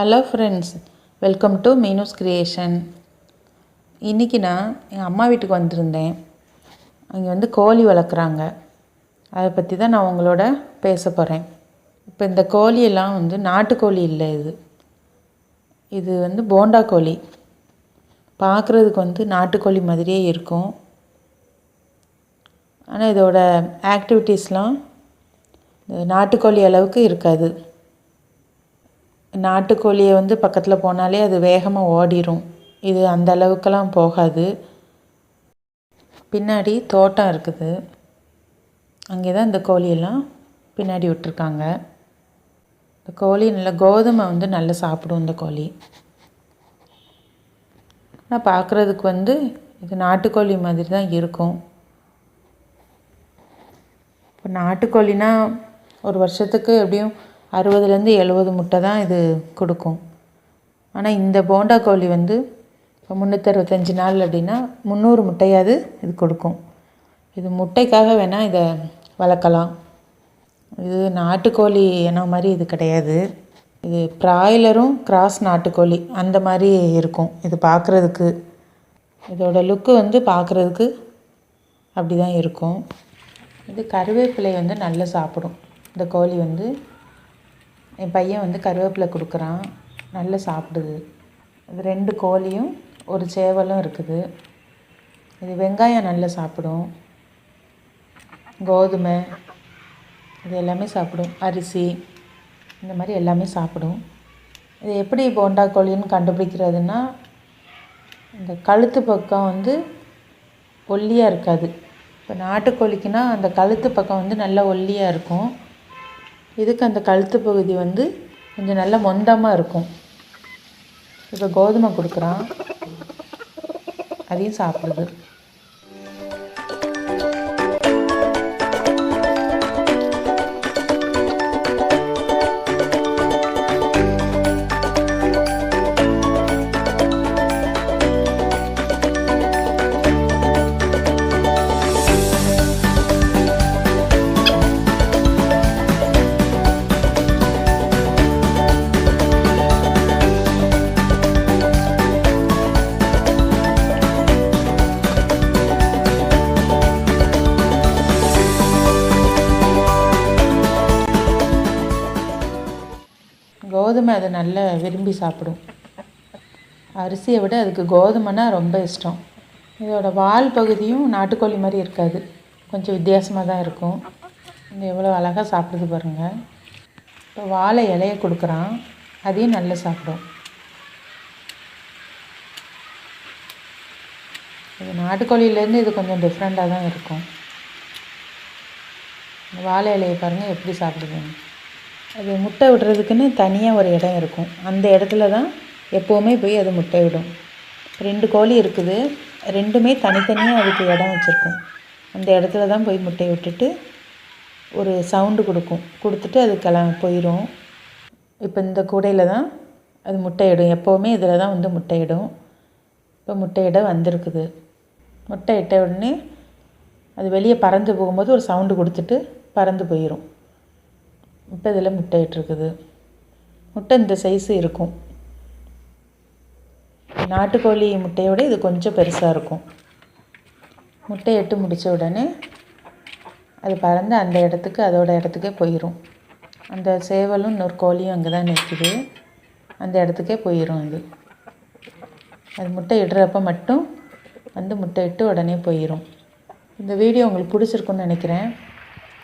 Hello friends welcome to Meenu's creation இன்றைக்கி நான் எங்கள் அம்மா வீட்டுக்கு வந்திருந்தேன். அங்கே வந்து கோழி வளர்க்குறாங்க. அதை பற்றி தான் நான் உங்களோட பேச போகிறேன் இப்போ இந்த கோழியெல்லாம் வந்து நாட்டுக்கோழி இல்லை இது. இது வந்து போண்டா கோழி. பார்க்குறதுக்கு வந்து நாட்டுக்கோழி மாதிரியே இருக்கும். ஆனால் இதோட ஆக்டிவிட்டீஸ்லாம் நாட்டுக்கோழி அளவுக்கு இருக்காது. நாட்டுக்கோழியை வந்து பக்கத்தில் போனாலே அது வேகமாக ஓடிடும் இது அந்த அளவுக்கெல்லாம் போகாது. பின்னாடி தோட்டம் இருக்குது. அங்கே தான் இந்த கோழியெல்லாம் பின்னாடி விட்டுருக்காங்க. இந்த கோழி நல்லா கோதுமை வந்து நல்லா சாப்பிடும் இந்த கோழி. ஆனால் பார்க்குறதுக்கு வந்து இது நாட்டுக்கோழி மாதிரி தான் இருக்கும். இப்போ நாட்டுக்கோழினா ஒரு வருஷத்துக்கு எப்படியும் அறுபதுலேருந்து எழுபது முட்டை தான் இது கொடுக்கும். ஆனால் இந்த போண்டா கோழி வந்து இப்போ முந்நூற்றறுபத்தஞ்சி நாள் அப்படின்னா முந்நூறு முட்டையாவது இது கொடுக்கும். இது முட்டைக்காக வேணால் இதை வளர்க்கலாம். இது நாட்டுக்கோழி என்ன மாதிரி இது கிடையாது. இது ப்ராய்லரும் கிராஸ் நாட்டுக்கோழி அந்த மாதிரி இருக்கும். இது பார்க்குறதுக்கு இதோட லுக்கு வந்து பார்க்குறதுக்கு அப்படி தான் இருக்கும். இது கருவேப்பிலை வந்து நல்லா சாப்பிடும். இந்த கோழி வந்து என் பையன் வந்து கருவேப்பிலை கொடுக்குறான். நல்லா சாப்பிடுது. இது ரெண்டு கோழியும் ஒரு சேவலும் இருக்குது. இது வெங்காயம் நல்லா சாப்பிடும். கோதுமை இது எல்லாமே சாப்பிடும். அரிசி இந்த மாதிரி எல்லாமே சாப்பிடும். இது எப்படி போண்டா கோழின்னு கண்டுபிடிக்கிறதுனா இந்த கழுத்து பக்கம் வந்து ஒல்லியாக இருக்காது. இப்போ நாட்டுக்கோழிக்குனா அந்த கழுத்து பக்கம் வந்து நல்லா ஒல்லியாக இருக்கும். இதுக்கு அந்த கழுத்து பகுதி வந்து கொஞ்சம் நல்லா மொந்தமாக இருக்கும். இப்போ கோதுமை கொடுக்குறான். அதையும் சாப்பிடுது. கோதுமை அதை நல்லா விரும்பி சாப்பிடும். அரிசியை விட அதுக்கு கோதுமைனா ரொம்ப இஷ்டம். இதோட வால் பகுதியும் நாட்டுக்கோழி மாதிரி இருக்காது. கொஞ்சம் வித்தியாசமாக தான் இருக்கும். இது எவ்வளோ அழகாக சாப்பிடுது பாருங்கள் இப்போ வாழை இலையை கொடுக்குறான். அதையும் நல்லா சாப்பிடும். இது நாட்டுக்கோழியிலேருந்து இது கொஞ்சம் டிஃப்ரெண்ட்டாக தான் இருக்கும். வாழை இலையை பாருங்கள் எப்படி சாப்பிடுதுன்னு. அது முட்டை விடுறதுக்குன்னு தனியாக ஒரு இடம் இருக்கும். அந்த இடத்துல தான் எப்போவுமே போய் அது முட்டை விடும். ரெண்டு கோழி இருக்குது. ரெண்டுமே தனித்தனியாக அதுக்கு இடம் வச்சுருக்கும். அந்த இடத்துல தான் போய் முட்டையை விட்டுட்டு ஒரு சவுண்டு கொடுக்கும். கொடுத்துட்டு அது கிள போயிடும் இப்போ இந்த கூடையில் தான் அது முட்டையிடும். எப்போவுமே இதில் தான் வந்து முட்டையிடும். இப்போ முட்டையிட வந்திருக்குது. முட்டை இட்ட உடனே அது வெளியே பறந்து போகும்போது ஒரு சவுண்டு கொடுத்துட்டு பறந்து போயிடும் இப்போ இதில் முட்டை இட்டுருக்குது முட்டை இந்த சைஸு இருக்கும். நாட்டுக்கோழி முட்டையோட இது கொஞ்சம் பெருசாக இருக்கும். முட்டை எட்டு முடித்த உடனே அது பறந்து அந்த இடத்துக்கு அதோட இடத்துக்கே போயிடும் அந்த சேவலும் இன்னொரு கோழியும் அங்கே தான் நிற்கிது. அந்த இடத்துக்கே போயிடும் அது. அது முட்டை இடுறப்ப மட்டும் வந்து முட்டை இட்டு உடனே போயிடும் இந்த வீடியோ உங்களுக்கு பிடிச்சிருக்குன்னு நினைக்கிறேன்.